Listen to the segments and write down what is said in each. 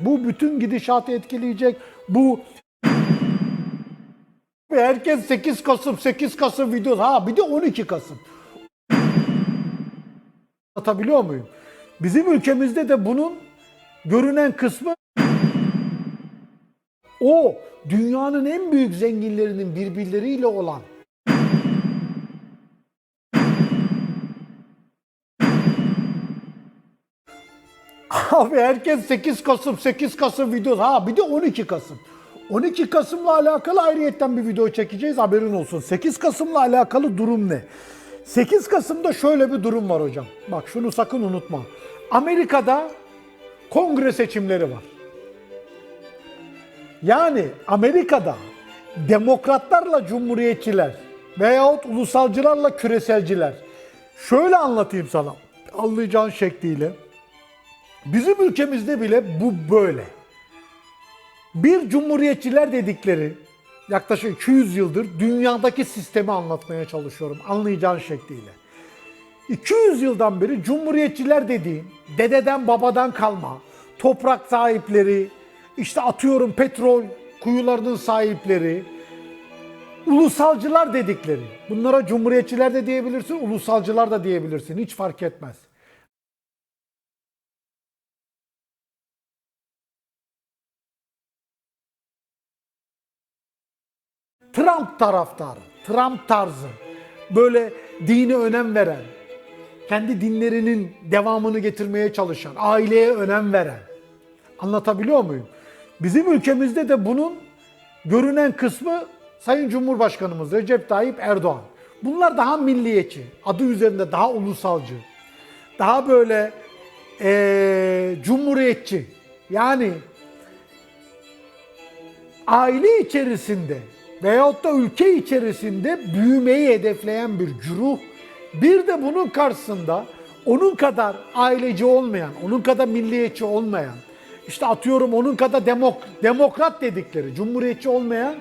Bu bütün gidişatı etkileyecek. Bu herkes 8 Kasım, 8 Kasım videosu. Ha bir de 12 Kasım. Anlatabiliyor muyum? Bizim ülkemizde de bunun görünen kısmı o dünyanın en büyük zenginlerinin birbirleriyle olan Abi herkes 8 Kasım, 8 Kasım videosu. Ha bir de 12 Kasım. 12 Kasım'la alakalı ayrıyetten bir video çekeceğiz haberin olsun. 8 Kasım'la alakalı durum ne? 8 Kasım'da şöyle bir durum var hocam. Bak şunu sakın unutma. Amerika'da kongre seçimleri var. Yani Amerika'da demokratlarla cumhuriyetçiler veyahut ulusalcılarla küreselciler. Şöyle anlatayım sana anlayacağın şekliyle. Bizim ülkemizde bile bu böyle. Bir cumhuriyetçiler dedikleri yaklaşık 200 yıldır dünyadaki sistemi anlatmaya çalışıyorum anlayacağın şekliyle. 200 yıldan beri cumhuriyetçiler dediğin dededen babadan kalma toprak sahipleri, işte atıyorum petrol kuyularının sahipleri, ulusalcılar dedikleri. Bunlara cumhuriyetçiler de diyebilirsin, ulusalcılar da diyebilirsin. Hiç fark etmez. Trump taraftarı, Trump tarzı, böyle dine önem veren, kendi dinlerinin devamını getirmeye çalışan, aileye önem veren. Anlatabiliyor muyum? Bizim ülkemizde de bunun görünen kısmı Sayın Cumhurbaşkanımız Recep Tayyip Erdoğan. Bunlar daha milliyetçi, adı üzerinde daha ulusalcı, daha böyle eee, cumhuriyetçi. Yani aile içerisinde veyahut da ülke içerisinde büyümeyi hedefleyen bir güruh. Bir de bunun karşısında onun kadar aileci olmayan, onun kadar milliyetçi olmayan, işte atıyorum onun kadar demok, demokrat dedikleri, cumhuriyetçi olmayan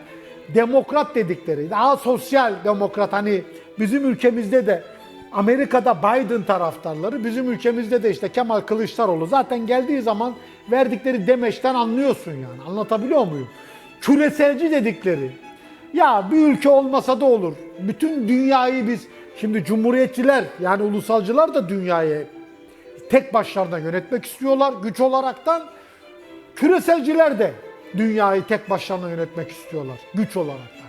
demokrat dedikleri, daha sosyal demokrat hani bizim ülkemizde de Amerika'da Biden taraftarları, bizim ülkemizde de işte Kemal Kılıçdaroğlu zaten geldiği zaman verdikleri demeçten anlıyorsun yani. Anlatabiliyor muyum? Küreselci dedikleri. Ya bir ülke olmasa da olur. Bütün dünyayı biz şimdi cumhuriyetçiler yani ulusalcılar da dünyayı tek başlarına yönetmek istiyorlar güç olaraktan. Küreselciler de dünyayı tek başlarına yönetmek istiyorlar güç olaraktan.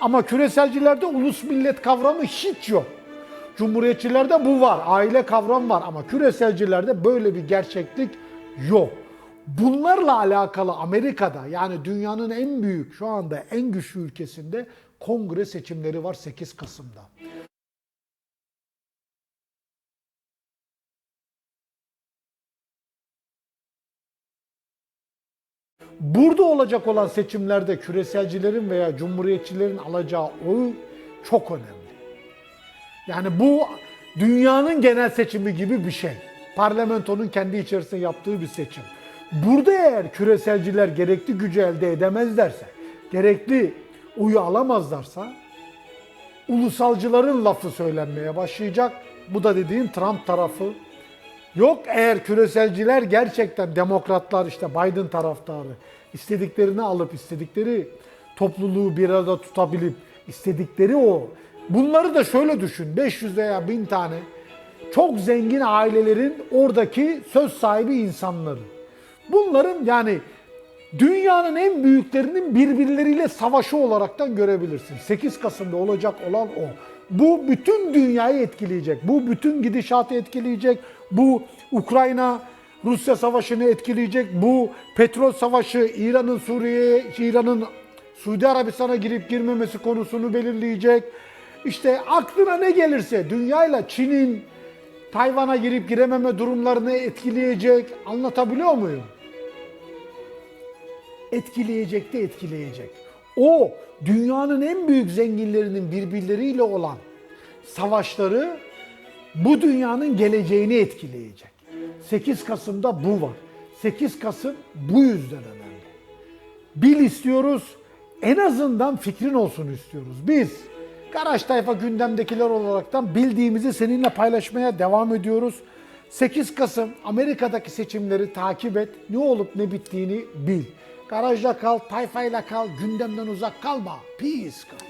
Ama küreselcilerde ulus millet kavramı hiç yok. Cumhuriyetçilerde bu var, aile kavramı var ama küreselcilerde böyle bir gerçeklik yok. Bunlarla alakalı Amerika'da yani dünyanın en büyük şu anda en güçlü ülkesinde kongre seçimleri var 8 Kasım'da. Burada olacak olan seçimlerde küreselcilerin veya cumhuriyetçilerin alacağı oy çok önemli. Yani bu dünyanın genel seçimi gibi bir şey. Parlamentonun kendi içerisinde yaptığı bir seçim. Burada eğer küreselciler gerekli gücü elde edemezlerse, gerekli oyu alamazlarsa ulusalcıların lafı söylenmeye başlayacak. Bu da dediğim Trump tarafı. Yok eğer küreselciler gerçekten demokratlar işte Biden taraftarı istediklerini alıp istedikleri topluluğu bir arada tutabilip istedikleri o. Bunları da şöyle düşün 500 veya 1000 tane çok zengin ailelerin oradaki söz sahibi insanları. Bunların yani dünyanın en büyüklerinin birbirleriyle savaşı olaraktan görebilirsin. 8 Kasım'da olacak olan o. Bu bütün dünyayı etkileyecek. Bu bütün gidişatı etkileyecek. Bu Ukrayna Rusya savaşını etkileyecek. Bu petrol savaşı İran'ın Suriye'ye, İran'ın Suudi Arabistan'a girip girmemesi konusunu belirleyecek. İşte aklına ne gelirse dünyayla Çin'in Tayvan'a girip girememe durumlarını etkileyecek. Anlatabiliyor muyum? Etkileyecek de etkileyecek. O dünyanın en büyük zenginlerinin birbirleriyle olan savaşları bu dünyanın geleceğini etkileyecek. 8 Kasım'da bu var. 8 Kasım bu yüzden önemli. Bil istiyoruz, en azından fikrin olsun istiyoruz. Biz Garaj Tayfa gündemdekiler olaraktan bildiğimizi seninle paylaşmaya devam ediyoruz. 8 Kasım Amerika'daki seçimleri takip et. Ne olup ne bittiğini bil. Garajda kal, tayfayla kal, gündemden uzak kalma. Peace.